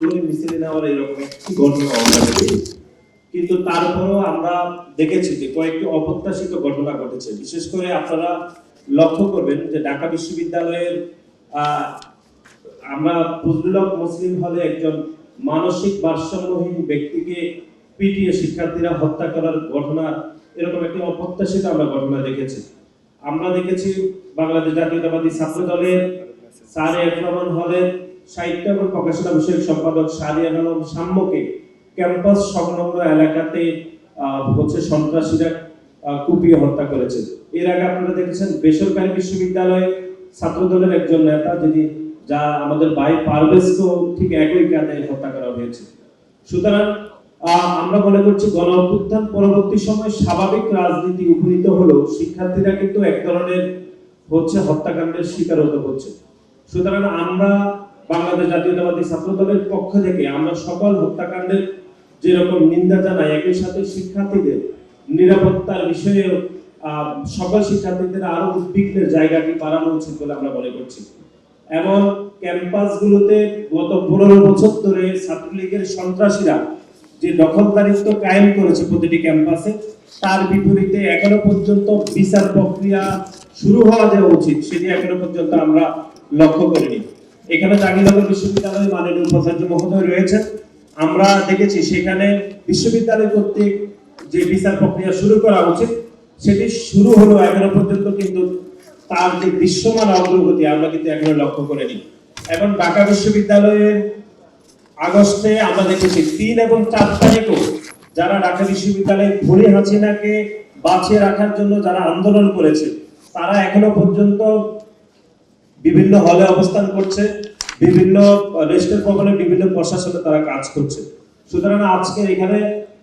পুরো মিছিলে নেওয়ার এরকম একটি ঘটনা আমরা দেখেছি কিন্তু তারপরেও আমরা দেখেছি যে কয়েকটি অপ্রত্যাশিত ঘটনা ঘটেছে। বিশেষ করে আপনারা লক্ষ্য করবেন যে ঢাকা বিশ্ববিদ্যালয়ের আমরা ফজলুল হক মুসলিম হলে একজন মানসিক ভারসাম্যহীন ব্যক্তিকে পিটিয়ে শিক্ষার্থীরা হত্যা করার ঘটনা, এরকম একটি অপ্রত্যাশিত আমরা ঘটনা দেখেছি। আমরা দেখেছি বাংলাদেশ জাতীয়তাবাদী ছাত্র দলের স্যার এফ রহমান হলের সাহিত্য এবং প্রকাশনা বিষয়ক সম্পাদক সারিয়া আলম সাম্যকে ক্যাম্পাস সংলগ্ন এলাকাতে হচ্ছে সন্ত্রাসীরা কুপিয়ে হত্যা করেছে। এর আগে আপনারা দেখেছেন বেসরকারি বিশ্ববিদ্যালয়ে ছাত্র দলের একজন নেতা যিনি, যা আমাদের ভাই পারভেজকেও ঠিক একই কাজে হত্যা করা হয়েছে। সুতরাং আমরা মনে করছি গণ অভ্যুত্থান পরবর্তী সময় স্বাভাবিক রাজনীতি উপনীত হলেও শিক্ষার্থীরা কিন্তু এক ধরনের, হচ্ছে হত্যাকাণ্ডের শিকার হতে হচ্ছে। সুতরাং আমরা বাংলাদেশ জাতীয়তাবাদী ছাত্র দলের পক্ষ থেকে আমরা সকল হত্যাকাণ্ডের যেরকম নিন্দা জানাই, একই সাথে শিক্ষার্থীদের নিরাপত্তার বিষয়ে সকল শিক্ষার্থীদের আরও উদ্বিগ্নের জায়গাটি বাড়ানো উচিত বলে আমরা মনে করছি। এবং ক্যাম্পাসগুলোতে গত পনেরো বছর ধরে ছাত্রলীগের সন্ত্রাসীরা যে দখলদারিত্ব কায়েম করেছে প্রতিটি ক্যাম্পাসে, তার বিপরীতে এখনও পর্যন্ত বিচার প্রক্রিয়া শুরু হওয়া যাওয়া উচিত, সেটি এখনও পর্যন্ত আমরা লক্ষ্য করিনি। এখানে জাহাঙ্গীরনগর বিশ্ববিদ্যালয়ের মাননীয় উপাচার্য মহোদয় রয়েছেন। আমরা দেখেছি সেখানে বিশ্ববিদ্যালয় কর্তৃক যে বিচার প্রক্রিয়া শুরু করা উচিত, সেটি শুরু হলো এখনও পর্যন্ত, কিন্তু তার যে দৃশ্যমান অগ্রগতি আমরা কিন্তু এখনও লক্ষ্য করে করিনি। এবং ঢাকা বিশ্ববিদ্যালয়ের আগস্টে আমরা দেখেছি তিন এবং চার তারিখও যারা ঢাকা বিশ্ববিদ্যালয়ে ঘুরে হাসিনাকে বাঁচিয়ে রাখার জন্য যারা আন্দোলন করেছে, তারা এখনও পর্যন্ত বিভিন্ন হলে অবস্থান করছে, বিভিন্ন রেস্টের ভবনে বিভিন্ন প্রশাসনে তারা কাজ করছে। সুতরাং আজকে এখানে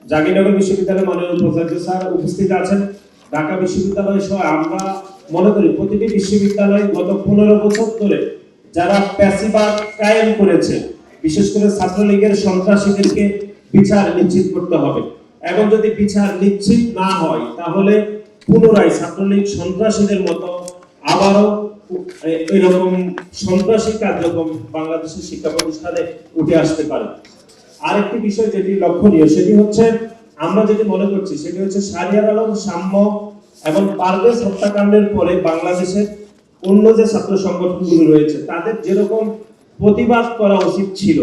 জাহাঙ্গীরনগর বিশ্ববিদ্যালয়ের মাননীয় উপাচার্য স্যার উপস্থিত আছেন। ঢাকা বিশ্ববিদ্যালয় সহ আমরা মনে করি প্রতিটি বিশ্ববিদ্যালয় গত পনেরো বছর ধরে যারা প্যাসিবাদ কায়েম করেছে, বিশেষ করে ছাত্রলীগের সন্ত্রাসীদেরকে বিচার নিশ্চিত করতে হবে। এবং যদি বিচার নিশ্চিত না হয়, তাহলে পুনরায় ছাত্রলীগ সন্ত্রাসীদের মতো আবারও এরকম সন্ত্রাসী কার্যক্রম বাংলাদেশের শিক্ষা প্রতিষ্ঠানে উঠে আসতে পারে। আরেকটি বিষয় যেটি লক্ষণীয়, সেটি হচ্ছে আমরা যেটি মনে করছি, সেটি হচ্ছে সারিয়ার আলম, সাম্য এবং পারভেজ হত্যাকাণ্ডের পরে বাংলাদেশের অন্য যে ছাত্র সংগঠনগুলো রয়েছে, তাদের যেরকম প্রতিবাদ করা উচিত ছিল,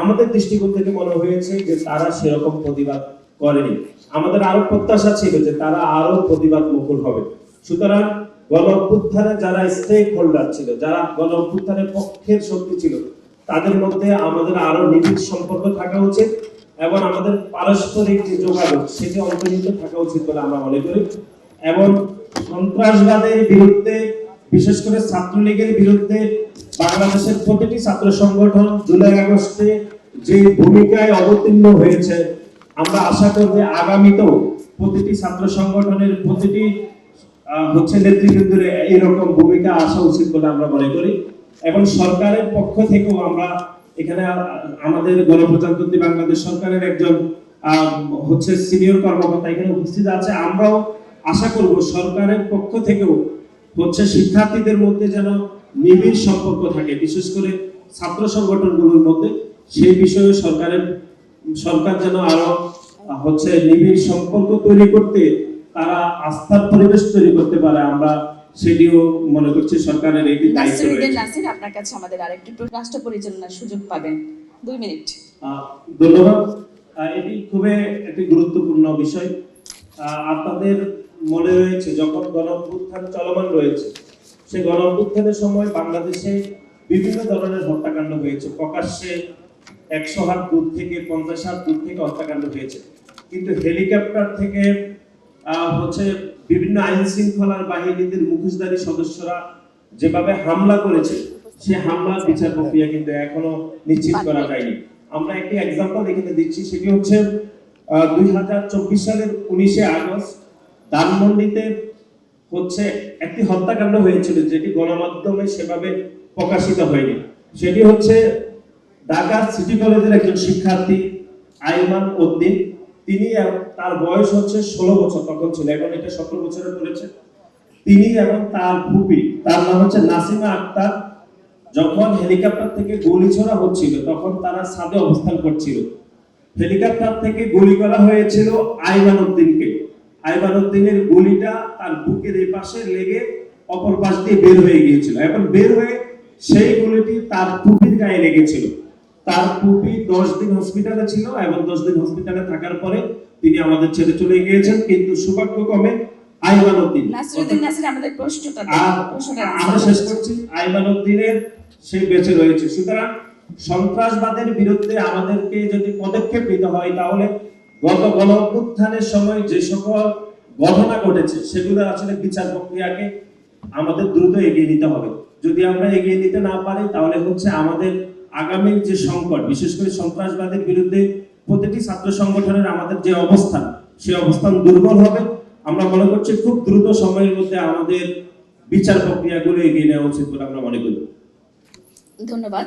আমাদের দৃষ্টিকোণ থেকে মনে হয়েছে যে তারা সেরকম প্রতিবাদ করেনি। আমাদের আরও প্রত্যাশা ছিল যে তারা আরও প্রতিবাদ মুকুল হবে। সুতরাং গণ অভ্যুত্থানে যারা স্টেক হোল্ডার ছিল, যারা গণ অভ্যুত্থানের পক্ষের শক্তি ছিল, তাদের মধ্যে আমাদের আরও নিবিড় সম্পর্ক থাকা উচিত এবং আমাদের পারস্পরিক যে যোগাযোগ, সেটি অন্তর্নিহিত থাকা উচিত বলে আমরা মনে করি। এবং সন্ত্রাসবাদের বিরুদ্ধে, বিশেষ করে ছাত্রলীগের বিরুদ্ধে বাংলাদেশের প্রতিটি ছাত্র সংগঠন জুলাই আগস্টে যে ভূমিকায় অবতীর্ণ হয়েছে, আমরা আশা করব আগামীতেও প্রতিটি ছাত্র সংগঠনের প্রতিটি হচ্ছে নেতৃবৃন্দের এরকম ভূমিকা আসা উচিত বলে আমরা মনে করি। এবং সরকারের পক্ষ থেকেও আমরা এখানে আমাদের গণপ্রজাতন্ত্রী বাংলাদেশ সরকারের একজন হচ্ছে সিনিয়র কর্মকর্তা এখানে উপস্থিত আছে। আমরাও আশা করব সরকারের পক্ষ থেকেও হচ্ছে শিক্ষার্থীদের মধ্যে যেন নিবিড় সম্পর্ক থাকে। বিশেষ করে ছাত্র সংগঠনগুলোর মধ্যে। সেই বিষয়ে সরকারের, সরকার যেন আরও হচ্ছে নিবিড় সম্পর্ক তৈরি করতে তারা আস্থার পরিবেশ তৈরি করতে পারে আমরা সেটিও মনে করছি সরকারের একটি দায়িত্ব রয়েছে। আপনার কাছে আমাদের আরেকটি রাষ্ট্র পরিচালনার সুযোগ পাবেন। দুই মিনিট। ধন্যবাদ। এটি খুবই একটি গুরুত্বপূর্ণ বিষয়। আপনাদের মনে রয়েছে যখন গণ অভ্যুত্থান চলমান রয়েছে সেই গণ অভ্যুত্থানের সময় বাংলাদেশে বিভিন্ন ধরনের হত্যাকাণ্ড হয়েছে। প্রকাশ্যে একশো হাত দূর থেকে পঞ্চাশ হাত দূর থেকে হত্যাকাণ্ড হয়েছে। কিন্তু হেলিকপ্টার থেকে হচ্ছে বিভিন্ন আইন শৃঙ্খলার বাহিনীদের মুখোশধারী সদস্যরা যেভাবে হামলা করেছে, সে হামলার বিচার প্রক্রিয়া কিন্তু এখনও নিশ্চিত করা যায়নি। আমরা একটি এক্সাম্পল এখানে দিচ্ছি সেটি হচ্ছে দুই হাজার চব্বিশ সালের উনিশে আগস্ট ধানমন্ডিতে হচ্ছে একটি হত্যাকাণ্ড হয়েছিল, যেটি গণমাধ্যমে সেভাবে প্রকাশিত হয়নি। সেটি হচ্ছে ঢাকা সিটি কলেজের একজন শিক্ষার্থী, আইমান উদ্দিন তিনি তার বয়স হচ্ছে ষোলো বছর, তখন ছিল, এখন এটা সতেরো বছরে পড়েছে। তিনি এবং তার ফুপি, তার নাম হচ্ছে নাসিমা আক্তার, যখন হেলিকপ্টার থেকে গুলি ছোড়া হচ্ছিল, তখন তারা সাদে অবস্থান করছিল। হেলিকপ্টার থেকে গুলি করা হয়েছিল আইমান উদ্দিনকে আইমান উদ্দিনের গুলিটা তার বুকের এই পাশে লেগে অপর পাশ দিয়ে বের হয়ে গিয়েছিল। এখন বের হয়ে সেই গুলিটি তার টুপির গায়ে লেগেছিল। তার টুপি দশ দিন হসপিটালে ছিল এবং দশ দিন হসপিটালে থাকার পরে তিনি আমাদের ছেড়ে চলে গিয়েছেন কিন্তু সৌভাগ্যক্রমে আমাদের প্রশ্নটা আমরা শেষ করছি আইমান উদ্দিনের বেঁচে রয়েছে। সুতরাং সন্ত্রাসবাদের বিরুদ্ধে আমাদেরকে যদি পদক্ষেপ নিতে হয় তাহলে গত গণ সময় যে সকল ঘটনা ঘটেছে সেগুলো আসলে বিচার প্রক্রিয়াকে আমাদের দ্রুত এগিয়ে নিতে হবে। যদি আমরা এগিয়ে নিতে না পারি তাহলে হচ্ছে আমাদের আগামী যে সংকট, বিশেষ করে সন্ত্রাসবাদের বিরুদ্ধে প্রতিটি ছাত্র সংগঠনের আমাদের যে অবস্থান, সেই অবস্থান দুর্বল হবে। আমরা মনে করছি খুব দ্রুত সময়ের মধ্যে আমাদের বিচার প্রক্রিয়াগুলো এগিয়ে নেওয়া উচিত বলে আমরা মনে করি। ধন্যবাদ।